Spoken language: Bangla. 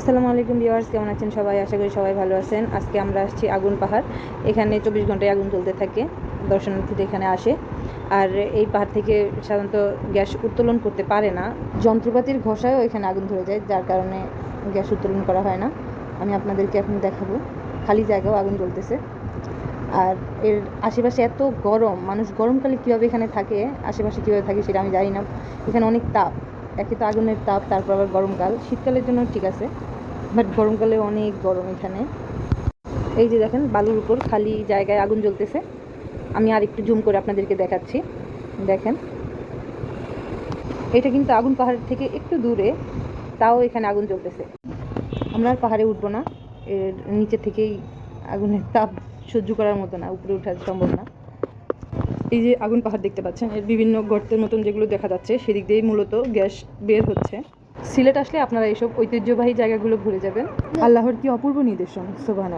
আসসালামু আলাইকুম ভিউয়ার্স, কেমন আছেন সবাই? আশা করি সবাই ভালো আছেন। আজকে আমরা আসছি আগুন পাহাড়। এখানে চব্বিশ ঘন্টায় আগুন জ্বলতে থাকে, দর্শনার্থীরা এখানে আসে। আর এই পাহাড় থেকে সাধারণত গ্যাস উত্তোলন করতে পারে না। যন্ত্রপাতির ঘষায়ও এখানে আগুন ধরে যায়, যার কারণে গ্যাস উত্তোলন করা হয় না। আমি আপনাদেরকে এখন দেখাবো। খালি জায়গাও আগুন জ্বলতেছে। আর এর আশেপাশে এত গরম, মানুষ গরমকালে কীভাবে এখানে থাকে, আশেপাশে কীভাবে থাকে সেটা আমি জানি না। এখানে অনেক তাপ। একে তো আগুনের তাপ, তারপর আবার গরমকাল শীতকালের জন্য ঠিক আছে বাট গরমকালে অনেক গরম এখানে। এই যে দেখেন, বালুর উপর খালি জায়গায় আগুন জ্বলতেছে। আমি আর একটু জুম করে আপনাদেরকে দেখাচ্ছি। দেখেন, এটা কিন্তু আগুন পাহাড় থেকে একটু দূরে, তাও এখানে আগুন জ্বলতেছে। আমরা আর পাহাড়ে উঠবো না, এর নিচে থেকেই আগুনের তাপ সহ্য করার মতো না, উপরে ওঠা সম্ভব না। এই যে আগুন পাহাড় দেখতে পাচ্ছেন এর বিভিন্ন গর্তের মতন যেগুলো দেখা যাচ্ছে সেদিক দিয়েই মূলত গ্যাস বের হচ্ছে। সিলেট আসলে আপনারা এইসব ঐতিহ্যবাহী জায়গাগুলো ঘুরে যাবেন। আল্লাহর কি অপূর্ব নিদর্শন সোবাহান